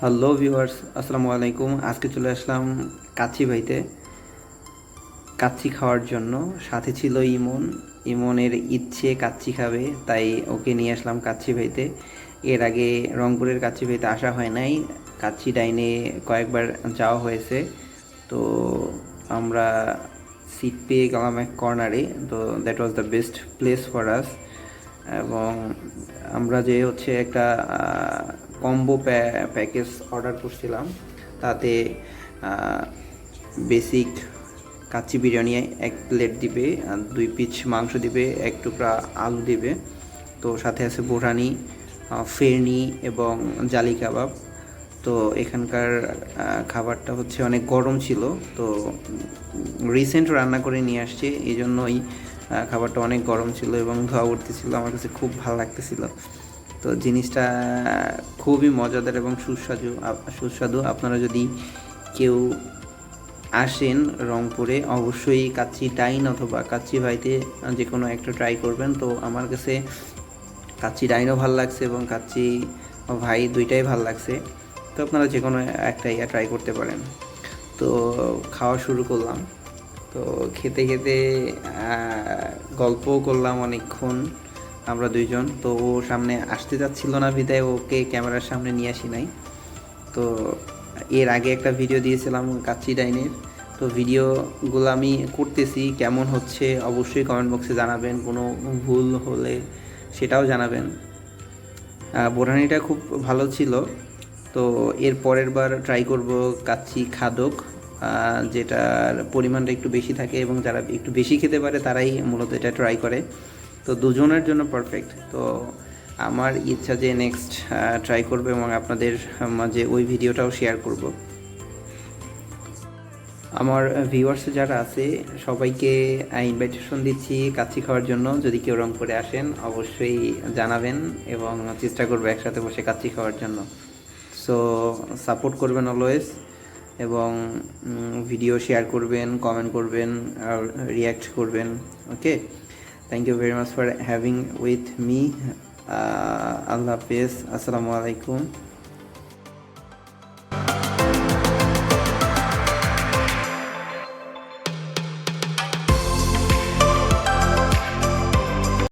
Hello viewers আসসালামু আলাইকুম আজকে চলে আসলাম কাচ্চি ভাইতে। কাচ্চি খাওয়ার জন্য। সাথে ছিল ইমন। ইমনের ইচ্ছে কাচ্চি খাবে, তাই ওকে নিয়ে আসলাম কাচ্চি ভাইতে। এর আগে রংপুরের কাচ্চি ভাইতে আসা হয় নাই। কাচ্চি ডাইনে কয়েকবার যাওয়া হয়েছে। তো আমরা সিট পেয়ে গেলাম এক কর্নারে তো that was the best place for us এবং আমরা যে হচ্ছে একটা কম্বো প্যাকেজ অর্ডার করছিলাম, তাতে বেসিক কাচ্চি বিরিয়ানি এক প্লেট দিবে দুই পিস মাংস দিবে, এক টুকরা আলু দিবে। তো সাথে আছে বোরানি ফেরনি এবং জালি কাবাব। তো এখানকার খাবারটা হচ্ছে অনেক গরম ছিল। তো রিসেন্ট রান্না করে নিয়ে আসছে। এই জন্যই খাবারটা অনেক গরম ছিল এবং ধোয়া উঠতেছিল আমার কাছে খুব ভালো লাগতেছিল। তো জিনিসটা খুবই মজাদার এবং সুস্বাদু সুস্বাদু। আপনারা যদি কেউ আসেন রংপুরে, অবশ্যই কাচ্চি ডাইন অথবা কাচ্চি ভাইতে যে কোনো একটা ট্রাই করবেন। তো আমার কাছে কাচ্চি ডাইনও ভালো লাগছে এবং কাচ্চি ভাই দুইটাই ভালো লাগছে। তো আপনারা যে কোনো একটা ইয়া ট্রাই করতে পারেন। তো খাওয়া শুরু করলাম। তো খেতে খেতে গল্পও করলাম অনেকক্ষণ আমরা দুইজন। তো ও সামনে আসতে যাচ্ছিল না বিদায়, ওকে ক্যামেরার সামনে নিয়ে আসি নাই। তো এর আগে একটা ভিডিও দিয়েছিলাম কাচ্চি ডাইনের। তো ভিডিওগুলো আমি করতেছি, কেমন হচ্ছে অবশ্যই কমেন্ট বক্সে জানাবেন। কোনো ভুল হলে সেটাও জানাবেন। বোরানিটা খুব ভালো ছিল। তো এর পরের বার ট্রাই করব কাচ্চি খাদক। যেটার পরিমাণটা একটু বেশি থাকে এবং যারা একটু বেশি খেতে পারে তারাই মূলত এটা ট্রাই করে। তো দুজনের জন্য পারফেক্ট তো আমার ইচ্ছা যে নেক্সট ট্রাই করব এবং আপনাদের মাঝে ওই ভিডিওটাও শেয়ার করব। আমার ভিউয়ার্স যারা আছে, সবাইকে ইনভাইটেশন দিচ্ছি কাচ্চি খাওয়ার জন্য। যদি কেউ রং করে আসেন, অবশ্যই জানাবেন এবং চেষ্টা করব একসাথে বসে কাচ্চি খাওয়ার জন্য। সো সাপোর্ট করবেন অলওয়েজ এবং ভিডিও শেয়ার করবেন কমেন্ট করবেন, আর রিয়াক্ট করবেন okay thank you very much for having with me আল্লাহ হাফেজ, আসসালামু আলাইকুম।